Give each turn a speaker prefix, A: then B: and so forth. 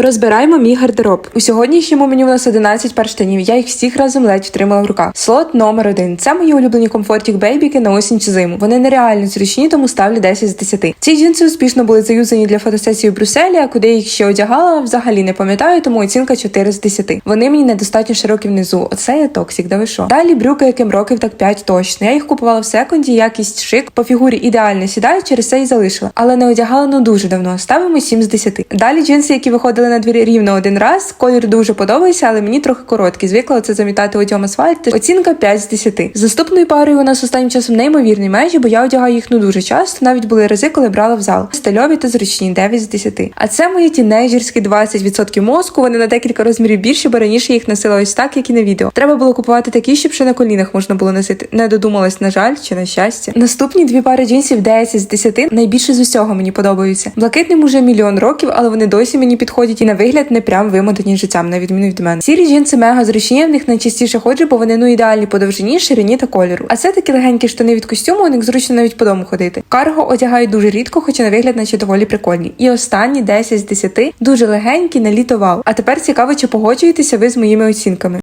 A: Розбираємо мій гардероб. У сьогоднішньому меню у нас 11 пар штанів. Я їх всіх разом ледь втримала в руках. Слот номер один. Це мої улюблені комфортік бейбіки на осінь чи зиму. Вони нереально зручні, тому ставлю 10 з 10. Ці джинси успішно були заюзані для фотосесії в Брюсселі, а куди їх ще одягала, взагалі не пам'ятаю, тому оцінка 4 з 10. Вони мені недостатньо широкі внизу. Оце я токсик, да ви що? Далі брюки, яким років так 5 точно. Я їх купувала в секонді, якість шик, по фігурі ідеально сідають, через це і залишила. Але не одягала ну дуже давно. Ставимо 7 з 10. Далі джинси, які виходили на двір рівно один раз. Колір дуже подобається, але мені трохи короткі. Звикла це замітати одягом асфальт. Оцінка 5 з 10. З наступною парою у нас останнім часом неймовірні межі, бо я одягаю їх ну дуже часто. Навіть були рази, коли брала в зал. Стильові та зручні 9 з 10. А це мої тінейджерські 20% мозку. Вони на декілька розмірів більші, бо раніше їх носила ось так, як і на відео. Треба було купувати такі, щоб ще на колінах можна було носити. Не додумалась, на жаль, чи на щастя. Наступні дві пари джинсів 10 з 10 найбільше з усього мені подобаються. Блакитним уже мільйон років, але вони досі мені підходять і на вигляд не прям вимотані життям, на відміну від мене. Сірі джинси мега зручні, в них найчастіше ходжу, бо вони ну ідеальні по довжині, ширині та кольору. А це такі легенькі штани від костюму, у них зручно навіть по дому ходити. Карго одягаю дуже рідко, хоча на вигляд наче доволі прикольні. І останні 10 з 10 дуже легенькі на літо вау. А тепер цікаво, чи погоджуєтеся ви з моїми оцінками.